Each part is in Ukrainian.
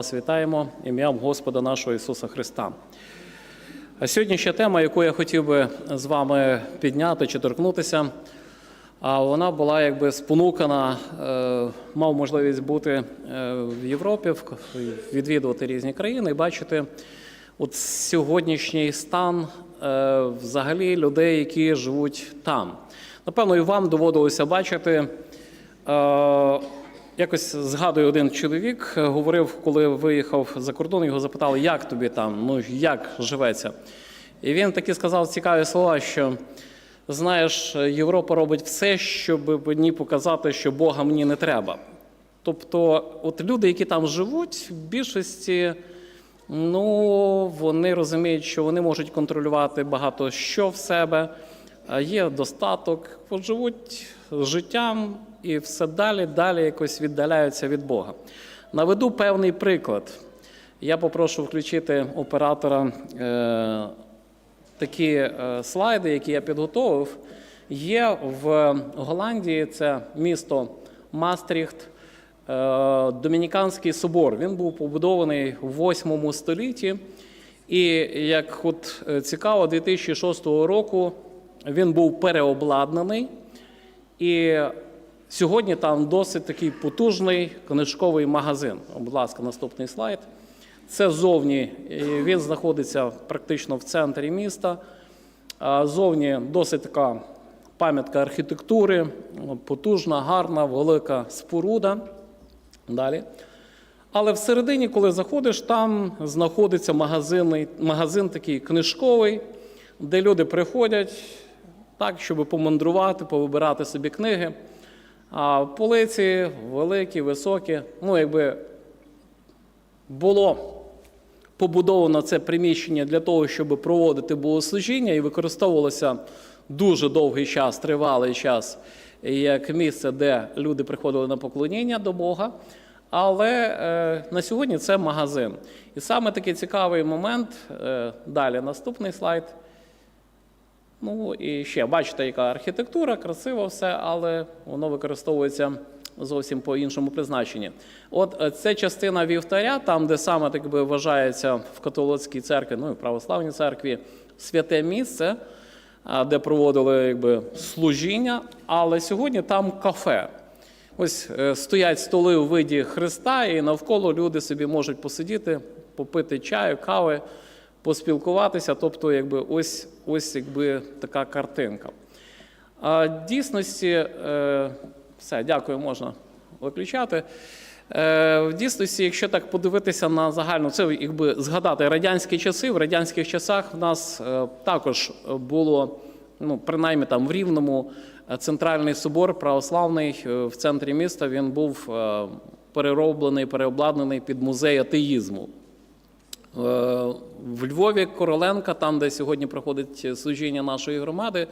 Вас вітаємо ім'ям Господа нашого Ісуса Христа. А сьогодні ще тема, яку я хотів би з вами підняти чи торкнутися, а вона була якби спонукана, е, мав можливість бути е, в Європі, відвідувати різні країни і бачити от сьогоднішній стан е, взагалі людей, які живуть там. Напевно, і вам доводилося бачити. Якось згадую, один чоловік е, говорив, коли виїхав за кордон, його запитали, як тобі там, ну як живеться. І він таки сказав цікаві слова, що знаєш, Європа робить все, щоб мені показати, що Бога мені не треба. Тобто, от люди, які там живуть, в більшості, ну вони розуміють, що вони можуть контролювати багато що в себе, є достаток, живуть життям і все далі, далі якось віддаляються від Бога. Наведу певний приклад. Я попрошу включити оператора е, такі е, слайди, які я підготовив. Є в Голландії це місто Мастріхт, е, Домініканський собор. Він був побудований в 8 столітті. І як от е, цікаво, 2006 року він був переобладнаний. І сьогодні там досить такий потужний книжковий магазин. Будь ласка, наступний слайд. Це зовні, і він знаходиться практично в центрі міста. Зовні досить така пам'ятка архітектури, потужна, гарна, велика споруда. Далі. Але всередині, коли заходиш, там знаходиться магазин, магазин такий книжковий, де люди приходять так, щоб помандрувати, повибирати собі книги. А полиці великі, високі. Ну, якби було побудовано це приміщення для того, щоб проводити богослужіння, і використовувалося дуже довгий час, тривалий час, як місце, де люди приходили на поклоніння до Бога. Але е, на сьогодні це магазин. І саме такий цікавий момент. Е, далі наступний слайд. Ну і ще бачите, яка архітектура, красиво все, але воно використовується зовсім по іншому призначенні. От е, це частина вівтаря, там, де саме так би вважається в католицькій церкві, ну і в православній церкві, святе місце, де проводили якби, служіння. Але сьогодні там кафе. Ось е, стоять столи у виді Христа, і навколо люди собі можуть посидіти, попити чаю, кави, поспілкуватися. Тобто, якби ось, ось якби така картинка. А дійсності, е, все, дякую, можна виключати. Е, В дійсності, якщо так подивитися на загальну, це якби згадати радянські часи. В радянських часах в нас е, також було, ну, принаймні там в Рівному, центральний собор православний в центрі міста. Він був перероблений, переобладнаний під музей атеїзму. Е, В Львові Короленка, там, де сьогодні проходить служіння нашої громади,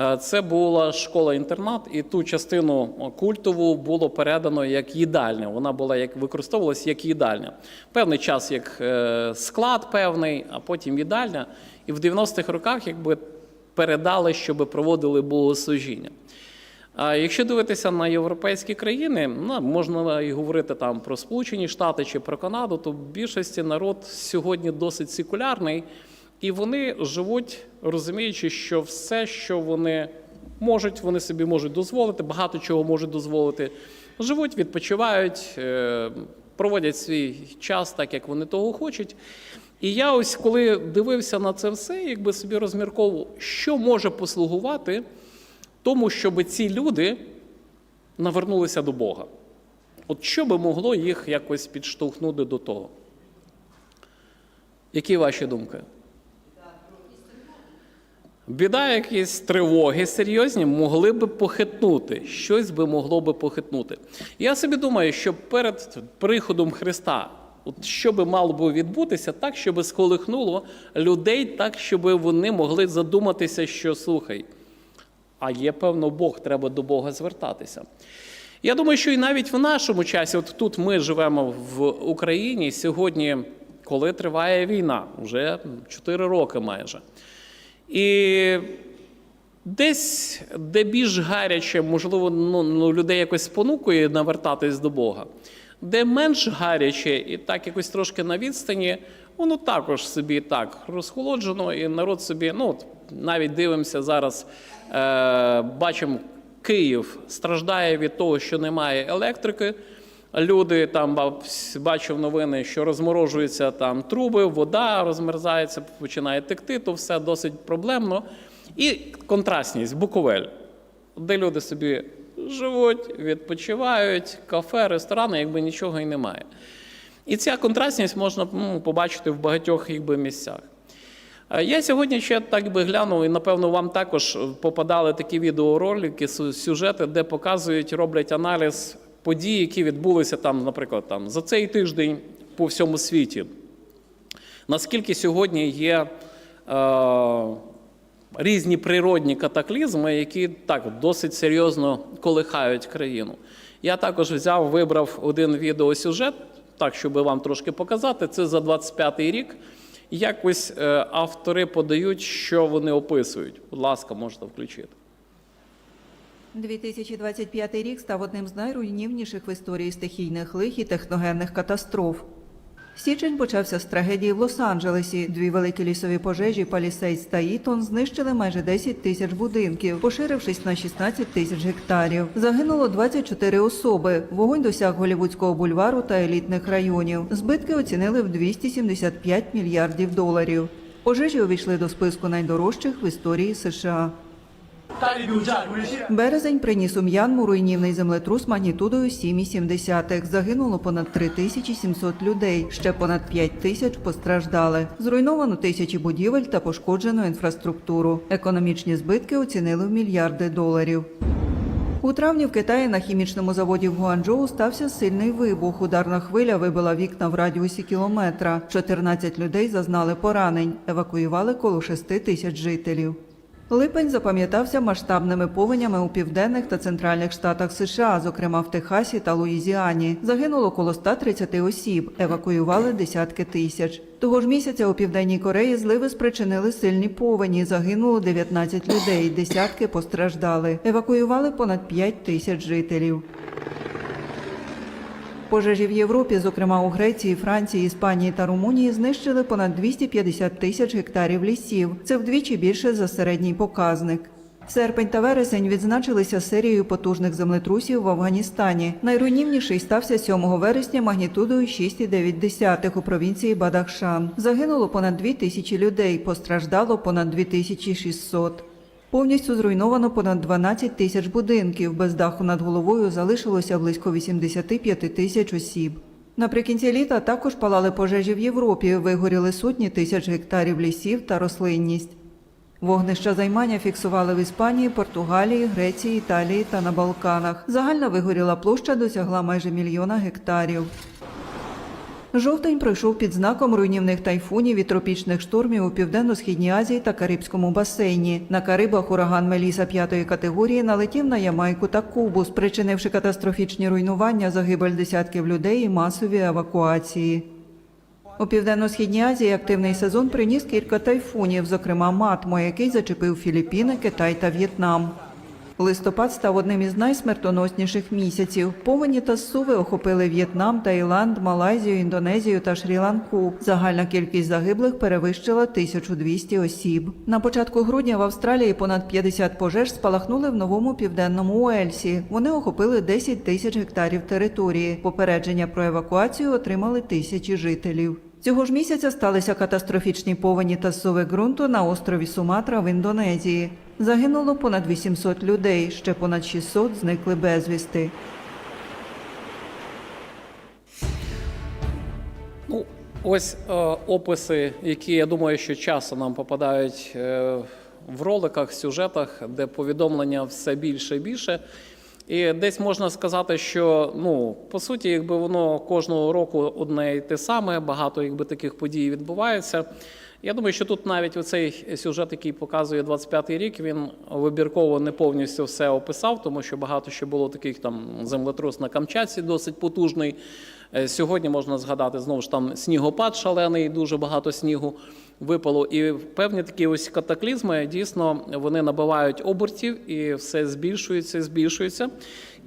е, це була школа-інтернат, і ту частину культову було передано як їдальня. Вона була як використовувалася як їдальня. Певний час як е, склад певний, а потім їдальня. І в 90-х роках якби передали, щоб проводили богослужіння. А якщо дивитися на європейські країни, ну, можна і говорити там про Сполучені Штати чи про Канаду, то в більшості народ сьогодні досить секулярний, і вони живуть, розуміючи, що все, що вони можуть, вони собі можуть дозволити, багато чого можуть дозволити. Живуть, відпочивають, е, проводять свій час так, як вони того хочуть. І я ось коли дивився на це все, якби собі розмірковував, що може послугувати тому, щоб ці люди навернулися до Бога. От що би могло їх якось підштовхнути до того? Які ваші думки? Біда, якісь тривоги серйозні могли би похитнути, щось би могло би похитнути. Я собі думаю, що перед приходом Христа, от що би мало би відбутися, так, щоб сколихнуло людей, так, щоб вони могли задуматися, що слухай, а є, певно, Бог, треба до Бога звертатися. Я думаю, що і навіть в нашому часі, от тут ми живемо в Україні сьогодні, коли триває війна, вже 4 роки майже. І десь, де більш гаряче, можливо, ну, ну, людей якось спонукує навертатись до Бога. Де менш гаряче і так якось трошки на відстані, воно також собі так розхолоджено, і народ собі, ну навіть дивимося зараз, бачимо, Київ страждає від того, що немає електрики. Люди там бачив новини, що розморожуються там труби, вода розмерзається, починає текти, то все досить проблемно. І контрастність Буковель, де люди собі живуть, відпочивають, кафе, ресторани, якби нічого і немає. І ця контрастність можна ну, побачити в багатьох якби, місцях. Е, Я сьогодні ще так би глянув, і напевно вам також попадали такі відеоролики, сю- сюжети, де показують, роблять аналіз подій, які відбулися там, наприклад, там за цей тиждень по всьому світі. Наскільки сьогодні є е, різні природні катаклізми, які так досить серйозно колихають країну. Я також взяв, вибрав один відеосюжет, так, щоб вам трошки показати. Це за 25-й рік. Якось е, автори подають, що вони описують. Будь ласка, можете включити. 2025 рік став одним з найруйнівніших в історії стихійних лих і техногенних катастроф. Січень почався з трагедії в Лос-Анджелесі. Дві великі лісові пожежі Палісейдс та Ітон знищили майже 10 тисяч будинків, поширившись на 16 тисяч гектарів. Загинуло 24 особи. Вогонь досяг Голівудського бульвару та елітних районів. Збитки оцінили в 275 мільярдів доларів. Пожежі увійшли до списку найдорожчих в історії США. Березень приніс у М'янму руйнівний землетрус магнітудою 7,7. Загинуло понад 3700 людей, ще понад 5 тисяч постраждали. Зруйновано тисячі будівель та пошкоджено інфраструктуру. Економічні збитки оцінили в мільярди доларів. У травні в Китаї на хімічному заводі в Гуанчжоу стався сильний вибух. Ударна хвиля вибила вікна в радіусі кілометра. 14 людей зазнали поранень. Евакуювали коло 6 тисяч жителів. Липень запам'ятався масштабними повенями у південних та центральних штатах США, зокрема в Техасі та Луїзіані. Загинуло коло 130 осіб, евакуювали десятки тисяч. Того ж місяця у південній Кореї зливи спричинили сильні повені. Загинуло 19 людей, десятки постраждали. Евакуювали понад 5 тисяч жителів. Пожежі в Європі, зокрема у Греції, Франції, Іспанії та Румунії, знищили понад 250 тисяч гектарів лісів. Це вдвічі більше за середній показник. Серпень та вересень відзначилися серією потужних землетрусів в Афганістані. Найруйнівніший стався 7 вересня магнітудою 6,9 у провінції Бадахшан. Загинуло понад 2 тисячі людей, постраждало понад 2600. Повністю зруйновано понад 12 тисяч будинків. Без даху над головою залишилося близько 85 тисяч осіб. Наприкінці літа також палали пожежі в Європі, вигоріли сотні тисяч гектарів лісів та рослинність. Вогнища займання фіксували в Іспанії, Португалії, Греції, Італії та на Балканах. Загальна вигоріла площа досягла майже мільйона гектарів. Жовтень пройшов під знаком руйнівних тайфунів і тропічних штормів у південно-східній Азії та Карибському басейні. На Карибах ураган Меліса п'ятої категорії налетів на Ямайку та Кубу, спричинивши катастрофічні руйнування, загибель десятків людей і масові евакуації. У південно-східній Азії активний сезон приніс кілька тайфунів, зокрема Матмо, який зачепив Філіппіни, Китай та В'єтнам. Листопад став одним із найсмертоносніших місяців. Повені та суви охопили В'єтнам, Таїланд, Малайзію, Індонезію та Шрі-Ланку. Загальна кількість загиблих перевищила 1200 осіб. На початку грудня в Австралії понад 50 пожеж спалахнули в новому південному Уельсі. Вони охопили 10 тисяч гектарів території. Попередження про евакуацію отримали тисячі жителів. Цього ж місяця сталися катастрофічні повені та суви ґрунту на острові Суматра в Індонезії. Загинуло понад 800 людей, ще понад 600 зникли безвісти. Ну, ось е, описи, які я думаю, що часто нам попадають е, в роликах, сюжетах, де повідомлення все більше і більше. І десь можна сказати, що ну по суті, якби воно кожного року одне і те саме, багато якби таких подій відбувається. Я думаю, що тут навіть оцей сюжет, який показує 25-й рік, він вибірково не повністю все описав, тому що багато ще було таких там землетрус на Камчатці, досить потужний. Е, Сьогодні можна згадати знову ж там снігопад шалений, дуже багато снігу випало. І певні такі ось катаклізми дійсно вони набивають обертів і все збільшується, збільшується.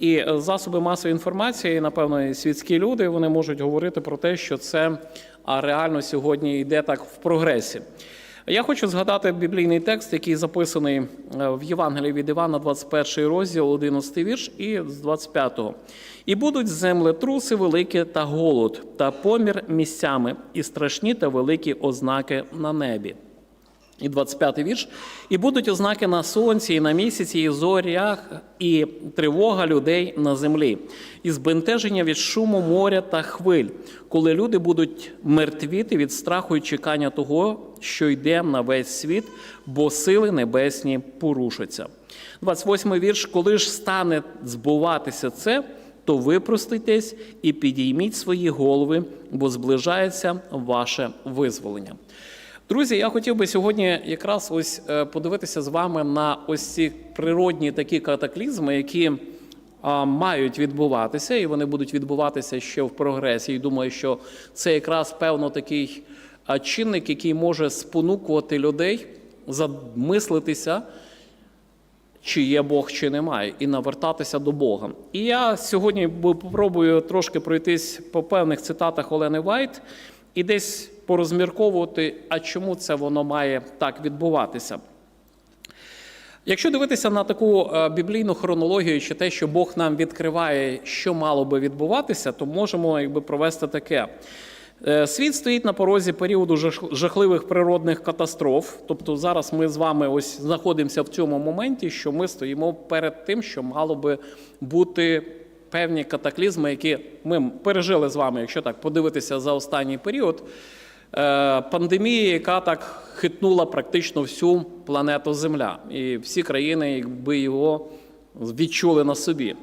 І засоби масової інформації, напевно, і світські люди вони можуть говорити про те, що це реально сьогодні йде так в прогресі. Я хочу згадати біблійний текст, який записаний е, в Євангелії від Івана, 21 розділ, 11 вірш і з 25-го. І будуть землетруси великі та голод, та помір місцями, і страшні та великі ознаки на небі. І 25-й вірш. І будуть ознаки на сонці, і на місяці, і зорях, і тривога людей на землі, і збентеження від шуму моря та хвиль, коли люди будуть мертвіти від страху і чекання того, що йде на весь світ, бо сили небесні порушаться. 28-й вірш. Коли ж стане збуватися це, то випроститесь і підійміть свої голови, бо зближається ваше визволення. Друзі, я хотів би сьогодні якраз ось е, подивитися з вами на ось ці природні такі катаклізми, які а, мають відбуватися, і вони будуть відбуватися ще в прогресі. І думаю, що це якраз певно такий чинник, який може спонукувати людей замислитися, чи є Бог, чи немає, і навертатися до Бога. І я сьогодні бу- попробую трошки пройтись по певних цитатах Олени Вайт і десь порозмірковувати, а чому це воно має так відбуватися. Якщо дивитися на таку е, біблійну хронологію, чи те, що Бог нам відкриває, що мало би відбуватися, то можемо якби провести таке. Е, Світ стоїть на порозі періоду жахливих природних катастроф. Тобто зараз ми з вами ось знаходимося в цьому моменті, що ми стоїмо перед тим, що мало би бути певні катаклізми, які ми пережили з вами, якщо так подивитися за останній період. Е, Пандемія, яка так хитнула практично всю планету Земля, і всі країни, якби його відчули на собі.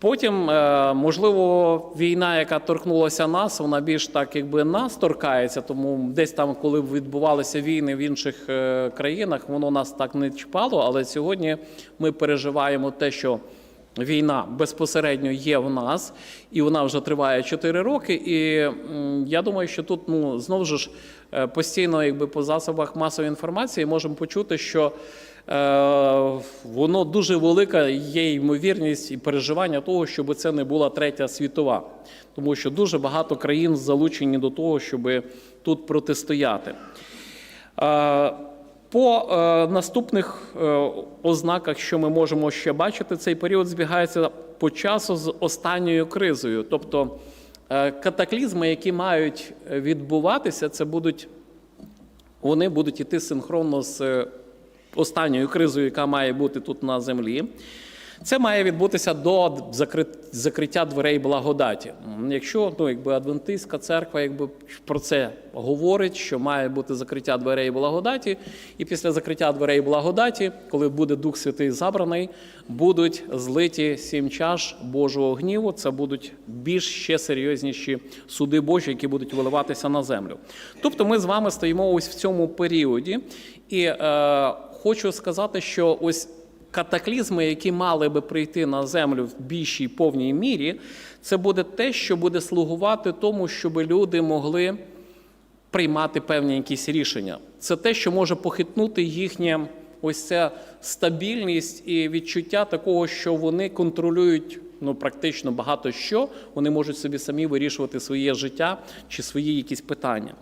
Потім, е, можливо, війна, яка торкнулася нас, вона більш так, якби нас торкається, тому десь там, коли відбувалися війни в інших е, країнах, воно нас так не чіпало. Але сьогодні ми переживаємо те, що війна безпосередньо є в нас, і вона вже триває 4 роки. І я думаю, що тут ну знову ж е, постійно, якби по засобах масової інформації, можемо почути, що. Е, Воно дуже велика є ймовірність і переживання того, щоб це не була третя світова, тому що дуже багато країн залучені до того, щоб тут протистояти. Е, По е, наступних е, ознаках, що ми можемо ще бачити, цей період збігається по часу з останньою кризою. Тобто е, катаклізми, які мають відбуватися, це будуть вони будуть йти синхронно з останньою кризою, яка має бути тут на землі. Це має відбутися до закриття дверей благодаті. Якщо ну, якби адвентистська церква якби про це говорить, що має бути закриття дверей благодаті, і після закриття дверей благодаті, коли буде Дух Святий забраний, будуть злиті сім чаш Божого гніву. Це будуть більш ще серйозніші суди Божі, які будуть виливатися на землю. Тобто, ми з вами стоїмо ось в цьому періоді, і е, хочу сказати, що ось катаклізми, які мали би прийти на землю в більшій повній мірі, це буде те, що буде слугувати тому, щоб люди могли приймати певні якісь рішення. Це те, що може похитнути їхнє ось ця стабільність і відчуття такого, що вони контролюють ну практично багато що. Вони можуть собі самі вирішувати своє життя чи свої якісь питання.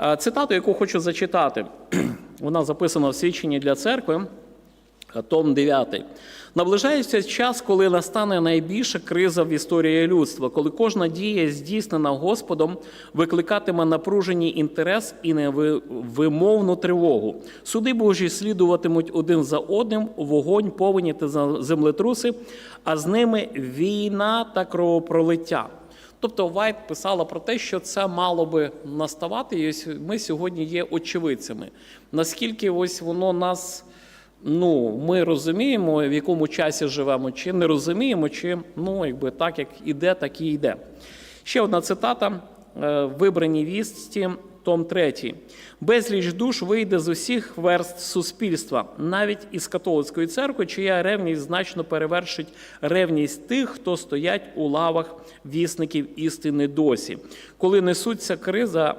Е, Цитату, яку хочу зачитати, вона записана в свідченні для церкви. Том 9. Наближається час, коли настане найбільша криза в історії людства, коли кожна дія, здійснена Господом, викликатиме напружений інтерес і невимовну тривогу. Суди Божі слідуватимуть один за одним, вогонь, повені та землетруси, а з ними війна та кровопролиття. Тобто Вайт писала про те, що це мало би наставати, і ось ми сьогодні є очевидцями. Наскільки ось воно нас ну, ми розуміємо, в якому часі живемо, чи не розуміємо, чи ну, якби так, як іде, так і йде. Ще одна цитата. Е, Вибрані вісті том 3. Безліч душ вийде з усіх верст суспільства, навіть із католицької церкви, чия ревність значно перевершить ревність тих, хто стоять у лавах вісників істини досі. Коли несуться криза,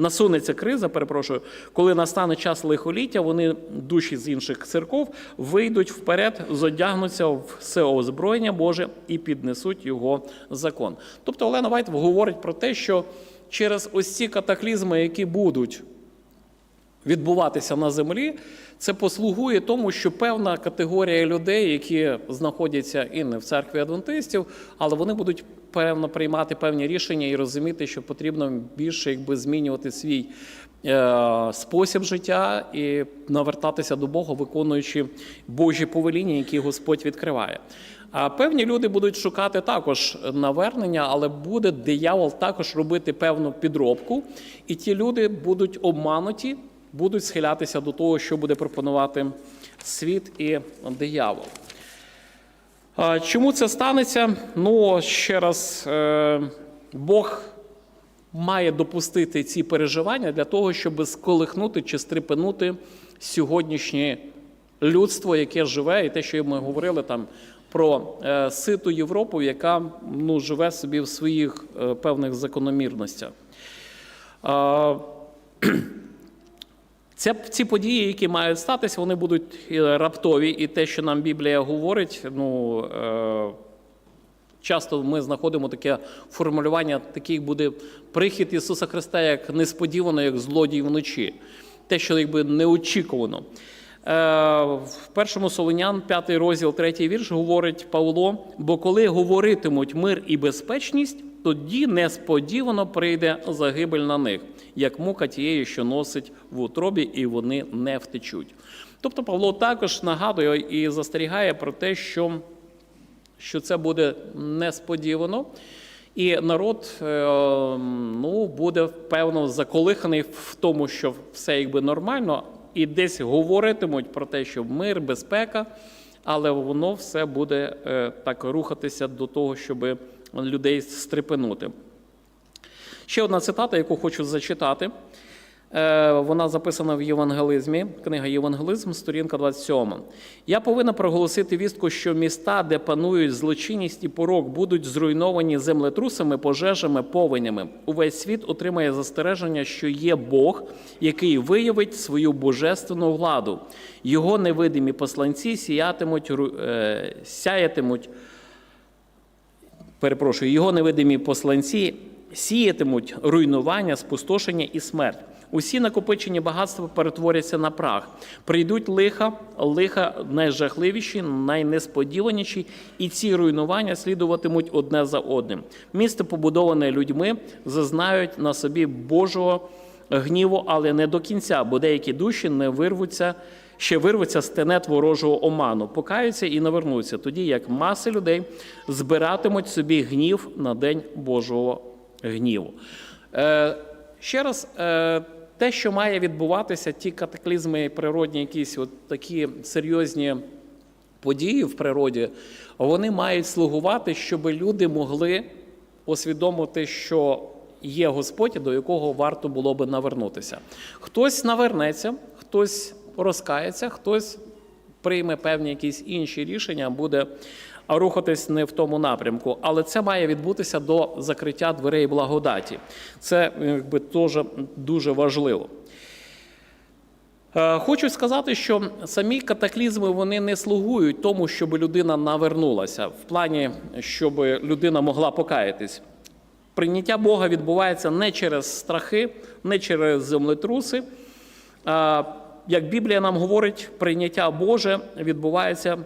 насунеться криза, перепрошую, коли настане час лихоліття, вони душі з інших церков вийдуть вперед, зодягнуться в все озброєння Боже і піднесуть його закон. Тобто Олена Вайт говорить про те, що через ось ці катаклізми, які будуть відбуватися на землі, це послугує тому, що певна категорія людей, які знаходяться і не в церкві адвентистів, але вони будуть певно приймати певні рішення і розуміти, що потрібно більше якби змінювати свій е, спосіб життя і навертатися до Бога, виконуючи Божі повеління, які Господь відкриває. А певні люди будуть шукати також навернення, але буде диявол також робити певну підробку, і ті люди будуть обмануті, будуть схилятися до того, що буде пропонувати світ і диявол. Чому це станеться? Ну, ще раз, е, Бог має допустити ці переживання для того, щоб сколихнути чи стрепенути сьогоднішнє людство, яке живе, і те, що ми говорили там про е, ситу Європу, яка ну, живе собі в своїх е, певних закономірностях. Це, ці події, які мають статися, вони будуть е, раптові, і те, що нам Біблія говорить, ну е, часто ми знаходимо таке формулювання, такий буде прихід Ісуса Христа як несподівано, як злодій вночі, те, що якби неочікувано. Е, В першому Солонян, п'ятий розділ, третій вірш, говорить Павло: бо коли говоритимуть мир і безпечність, тоді несподівано прийде загибель на них, як мука тієї, що носить в утробі, і вони не втечуть. Тобто Павло також нагадує і застерігає про те, що, що це буде несподівано. І народ е, ну, буде певно заколиханий в тому, що все якби нормально, і десь говоритимуть про те, що мир, безпека, але воно все буде е, так рухатися до того, щоб людей стрепенути. Ще одна цитата, яку хочу зачитати. Е, Вона записана в Євангелизмі, книга Євангелизм, сторінка 27. Я повинна проголосити вістку, що міста, де панують злочинність і порок, будуть зруйновані землетрусами, пожежами, повенями. Увесь світ отримає застереження, що є Бог, який виявить свою божественну владу. Його невидимі посланці сіятимуть, е, сяятимуть перепрошую, його невидимі посланці сіятимуть руйнування, спустошення і смерть. Усі накопичені багатства перетворяться на прах. Прийдуть лиха, лиха найжахливіші, найнесподіваніші, і ці руйнування слідуватимуть одне за одним. Місто, побудоване людьми, зазнають на собі Божого гніву, але не до кінця, бо деякі душі не вирвуться, ще вирвуться з тенет ворожого оману, покаються і навернуться, тоді як маси людей збиратимуть собі гнів на день Божого гніву. Е, ще раз, е, те, що має відбуватися, ті катаклізми природні, якісь от такі серйозні події в природі, вони мають слугувати, щоб люди могли усвідомити, що є Господь, до якого варто було би навернутися. Хтось навернеться, хтось розкається, хтось прийме певні якісь інші рішення, буде рухатись не в тому напрямку. Але це має відбутися до закриття дверей благодаті. Це якби теж дуже важливо. Е, Хочу сказати, що самі катаклізми вони не слугують тому, щоб людина навернулася, в плані, щоб людина могла покаятись. Прийняття Бога відбувається не через страхи, не через землетруси. Як Біблія нам говорить, прийняття Боже відбувається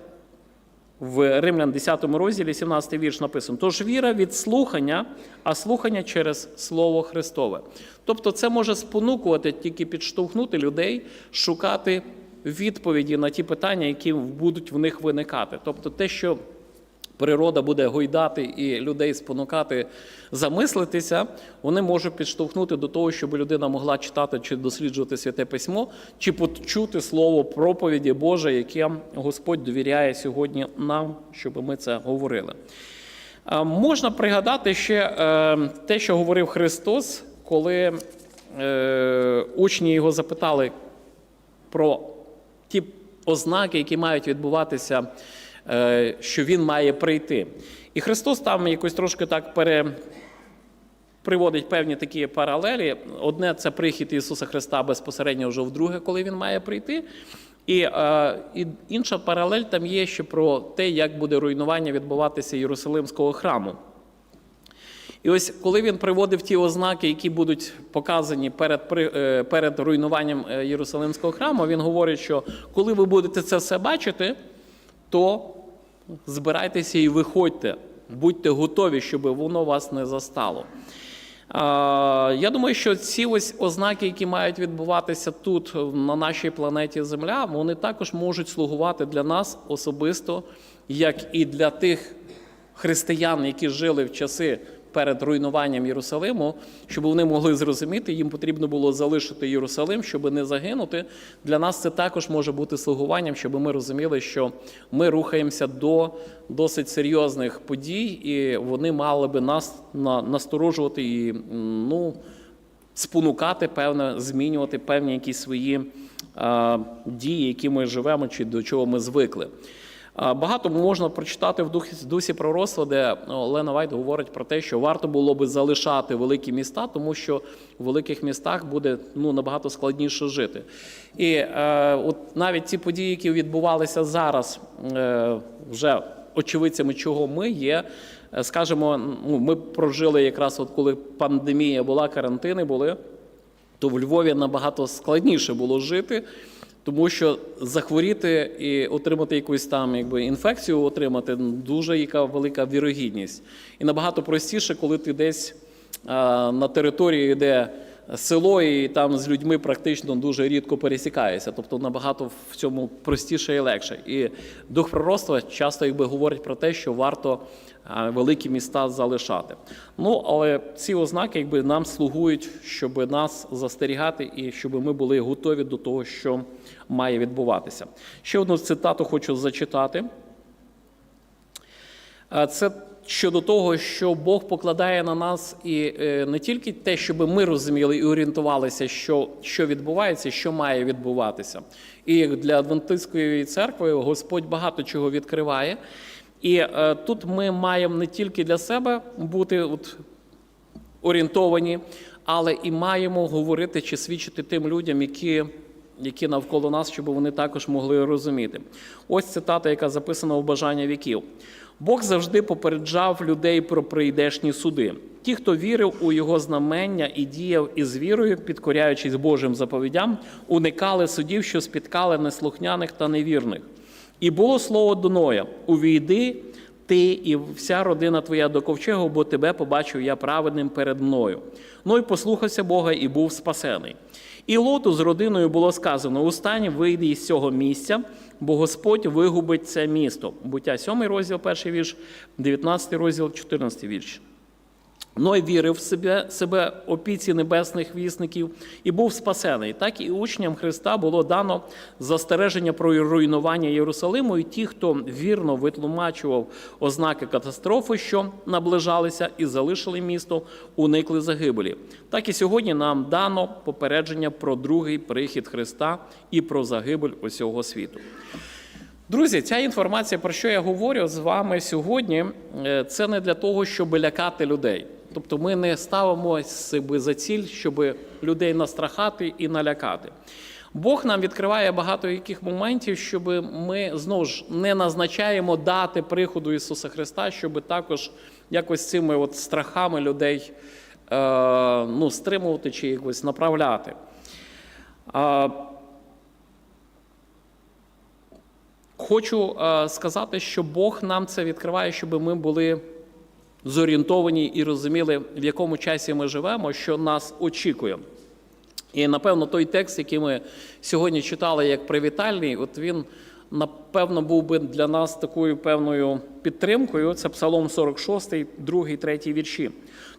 в Римлян 10 розділі, 17 вірш написано. Тож віра від слухання, а слухання через Слово Христове. Тобто це може спонукувати, тільки підштовхнути людей, шукати відповіді на ті питання, які будуть в них виникати. Тобто те, що природа буде гойдати і людей спонукати замислитися, вони можуть підштовхнути до того, щоб людина могла читати чи досліджувати святе письмо, чи почути слово проповіді Боже, яке Господь довіряє сьогодні нам, щоб ми це говорили. Можна пригадати ще е, те, що говорив Христос коли е, учні його запитали про ті ознаки, які мають відбуватися, що він має прийти. І Христос там якось трошки так пере, приводить певні такі паралелі. Одне це прихід Ісуса Христа безпосередньо вже вдруге, коли Він має прийти. І, е, і інша паралель там є ще про те, як буде руйнування відбуватися Єрусалимського храму. І ось коли він приводив ті ознаки, які будуть показані перед, е, перед руйнуванням е, Єрусалимського храму, він говорить, що коли ви будете це все бачити, то збирайтеся і виходьте, будьте готові, щоб воно вас не застало. Я думаю, що ці ось ознаки, які мають відбуватися тут, на нашій планеті Земля, вони також можуть слугувати для нас особисто, як і для тих християн, які жили в часи перед руйнуванням Єрусалиму, щоб вони могли зрозуміти, їм потрібно було залишити Єрусалим, щоб не загинути. Для нас це також може бути слугуванням, щоб ми розуміли, що ми рухаємося до досить серйозних подій, і вони мали би нас на- насторожувати і ну, спонукати, певне, змінювати певні якісь свої дії, які ми живемо, чи до чого ми звикли. Багато можна прочитати в дусі, пророцтва, де Олена Вайт говорить про те, що варто було би залишати великі міста, тому що в великих містах буде ну, набагато складніше жити. І е, от навіть ці події, які відбувалися зараз, е, вже очевидцями, чого ми є. Е, Скажімо, ну, ми прожили якраз, от коли пандемія була, карантини були, то в Львові набагато складніше було жити, тому що захворіти і отримати якусь там якби, інфекцію, отримати дуже яка велика вірогідність. І набагато простіше, коли ти десь а, на території, де село, і там з людьми практично дуже рідко пересікаєшся. Тобто набагато в цьому простіше і легше. І дух пророцтва часто якби говорить про те, що варто великі міста залишати. Ну, але ці ознаки якби нам слугують, щоб нас застерігати і щоб ми були готові до того, що має відбуватися. Ще одну цитату хочу зачитати. Це щодо того, що Бог покладає на нас і е, не тільки те, щоб ми розуміли і орієнтувалися, що, що відбувається, що має відбуватися. І для Адвентистської церкви Господь багато чого відкриває. І е, тут ми маємо не тільки для себе бути от, орієнтовані, але і маємо говорити чи свідчити тим людям, які, які навколо нас, щоб вони також могли розуміти. Ось цитата, яка записана у бажання віків. Бог завжди попереджав людей про прийдешні суди. Ті, хто вірив у його знамення і діяв із вірою, підкоряючись Божим заповідям, уникали судів, що спіткали неслухняних та невірних. І було слово до Ноя: увійди ти і вся родина твоя до ковчегу, бо тебе побачив я праведним перед мною. Ной послухався Бога і був спасений. І Лоту з родиною було сказано: Устань, вийди із цього місця, бо Господь вигубить це місто. Буття 7 розділ, перший вірш, 19 розділ, 14 вірш. Ной вірив в себе, себе опіці небесних вісників і був спасений. Так і учням Христа було дано застереження про руйнування Єрусалиму, і ті, хто вірно витлумачував ознаки катастрофи, що наближалися, і залишили місто, уникли загибелі. Так і сьогодні нам дано попередження про другий прихід Христа і про загибель усього світу. Друзі, ця інформація, про що я говорю з вами сьогодні, е, це не для того, щоб лякати людей. Тобто ми не ставимо себе за ціль, щоб людей настрахати і налякати. Бог нам відкриває багато яких моментів, щоб ми знову ж не назначаємо дати приходу Ісуса Христа, щоб також якось цими от страхами людей е, ну, стримувати чи якось направляти. А, Хочу е, сказати, що Бог нам це відкриває, щоб ми були зорієнтовані і розуміли, в якому часі ми живемо, що нас очікує. І напевно той текст, який ми сьогодні читали як привітальний, от він напевно був би для нас такою певною підтримкою. Це Псалом 46, 2, 3 вірші.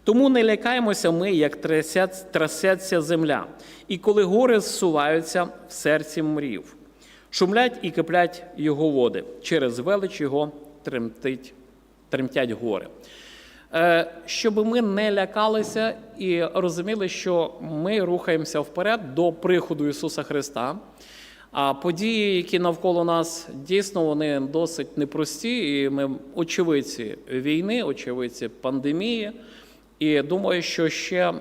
Тому не лякаємося ми, як трясеться, земля, і коли гори зсуваються в серці мрів. Шумлять і киплять його води, через велич його тремтить, тремтять гори. Е, щоб ми не лякалися і розуміли, що ми рухаємося вперед до приходу Ісуса Христа. А події, які навколо нас, дійсно вони досить непрості, і ми очевидці війни, очевидці пандемії. І думаю, що ще е,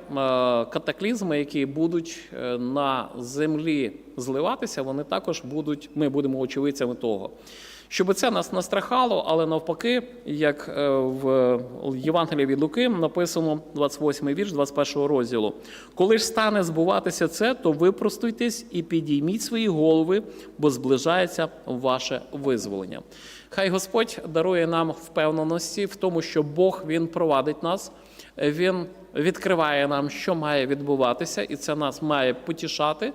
катаклізми, які будуть е, на землі зливатися, вони також будуть. Ми будемо очевидцями того. Щоб це нас настрахало, але навпаки, як е, в Євангелії від Луки написано 28 вірш 21 розділу. Коли ж стане збуватися це, то випростуйтесь і підійміть свої голови, бо зближається ваше визволення. Хай Господь дарує нам впевненості в тому, що Бог Він провадить нас. Він відкриває нам, що має відбуватися, і це нас має потішати.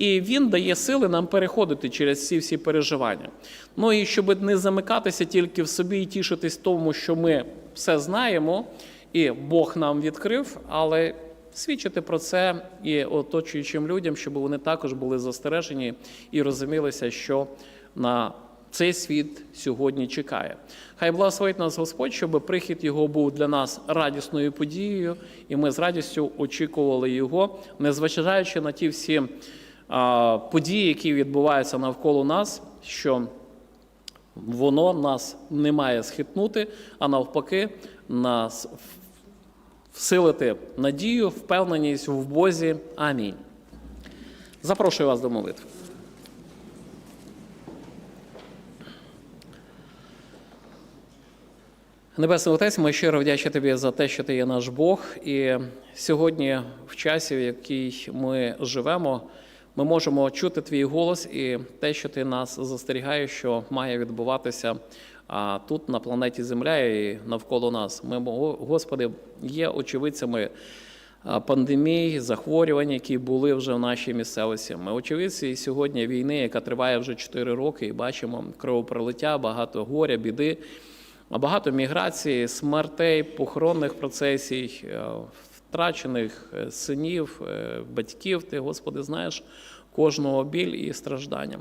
І він дає сили нам переходити через ці всі переживання. Ну і щоб не замикатися тільки в собі і тішитись тому, що ми все знаємо, і Бог нам відкрив, але свідчити про це і оточуючим людям, щоб вони також були застережені і розумілися, що на цей світ сьогодні чекає. Хай благословить нас Господь, щоб прихід його був для нас радісною подією, і ми з радістю очікували його, незважаючи на ті всі події, які відбуваються навколо нас, що воно нас не має схитнути, а навпаки, нас всилити надію, впевненість в Бозі. Амінь. Запрошую вас до молитви. Небесний Отець, ми щиро вдячні тобі за те, що ти є наш Бог. І сьогодні, в часі, в який ми живемо, ми можемо чути твій голос і те, що ти нас застерігаєш, що має відбуватися тут, на планеті Земля і навколо нас. Ми, Господи, є очевидцями а, пандемій, захворювань, які були вже в нашій місцевості. Ми очевидці сьогодні війни, яка триває вже 4 роки, і бачимо кровопролиття, багато горя, біди. Багато міграції, смертей, похоронних процесій, е, втрачених е, синів, е, батьків. Ти, Господи, знаєш кожного біль і страждання.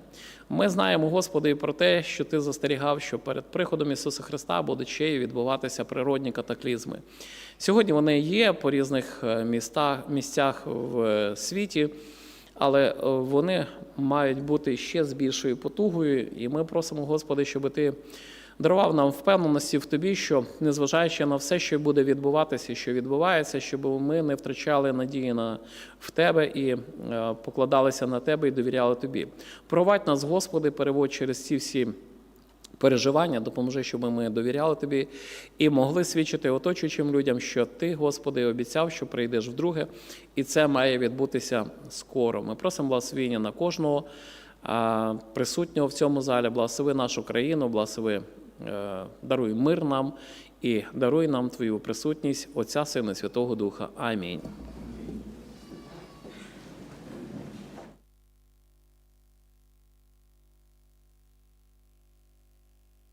Ми знаємо, Господи, і про те, що Ти застерігав, що перед приходом Ісуса Христа будуть ще й відбуватися природні катаклізми. Сьогодні вони є по різних містах, місцях в світі. Але вони мають бути ще з більшою потугою, і ми просимо, Господи, щоб ти дарував нам впевненості в тобі, що незважаючи на все, що буде відбуватися, що відбувається, щоб ми не втрачали надії на в тебе і е, покладалися на тебе і довіряли тобі. Провадь нас, Господи, переводь через ці всі. Переживання допоможи, щоб ми довіряли тобі і могли свідчити оточуючим людям, що ти, Господи, обіцяв, що прийдеш вдруге, і це має відбутися скоро. Ми просимо благословення на кожного присутнього в цьому залі. Благослови нашу країну, благослови, даруй мир нам і даруй нам Твою присутність, Отця Сина, Святого Духа. Амінь.